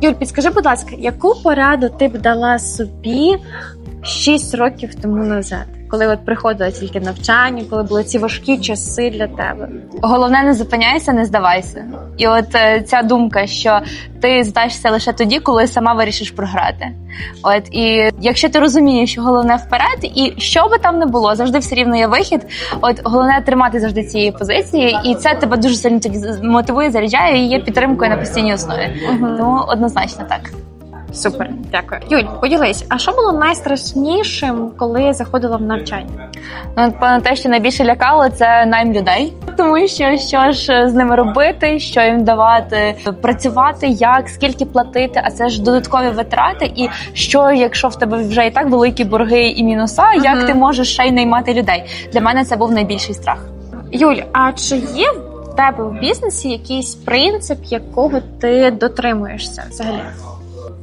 Юль, підскажи, будь ласка, яку пораду ти б дала собі 6 років тому назад, коли от приходила тільки навчання, коли були ці важкі часи для тебе? Головне, не зупиняйся, не здавайся. І от е, ця думка, що ти здашся лише тоді, коли сама вирішиш програти. От і якщо ти розумієш, що головне вперед, і що би там не було, завжди все рівно є вихід. От головне тримати завжди цієї позиції, і це тебе дуже сильно тоді мотивує, заряджає і є підтримкою на постійній основі. Тому однозначно так. Супер, дякую. Юль, поділись, а що було найстрашнішим, коли заходила в навчання? Ну, напевно, те, що найбільше лякало, це найм людей, тому що що ж з ними робити, що їм давати, працювати, як, скільки платити, а це ж додаткові витрати. І що, якщо в тебе вже і так великі борги і мінуса, Мгм. як ти можеш ще й наймати людей? Для мене це був найбільший страх. Юль, а чи є в тебе в бізнесі якийсь принцип, якого ти дотримуєшся взагалі?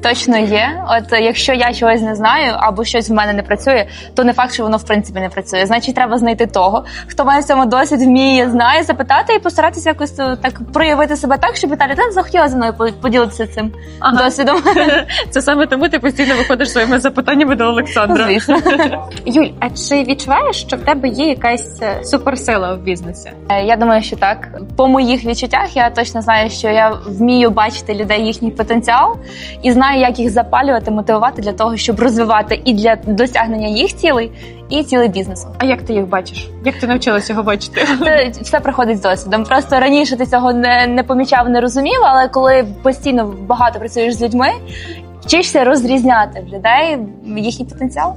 Точно є. От е, якщо я чогось не знаю або щось в мене не працює, то не факт, що воно в принципі не працює. Значить, треба знайти того, хто має в цьому досвід, вміє, знає, запитати і постаратися якось е, так проявити себе так, щоб Віталій та захотіла зі мною по- поділитися цим досвідом. Це саме тому ти постійно виходиш своїми запитаннями до Олександра. Звісно. Юль, а чи відчуваєш, що в тебе є якась е, суперсила в бізнесі? Е, Я думаю, що так. По моїх відчуттях я точно знаю, що я вмію бачити людей їхній потенціал і знаю, як їх запалювати, мотивувати для того, щоб розвивати і для досягнення їх цілей, і цілей бізнесу. А як ти їх бачиш? Як ти навчилася його бачити? Це все приходить з досвідом. Просто раніше ти цього не, не помічав, не розумів, але коли постійно багато працюєш з людьми, вчишся розрізняти в людей їхній потенціал.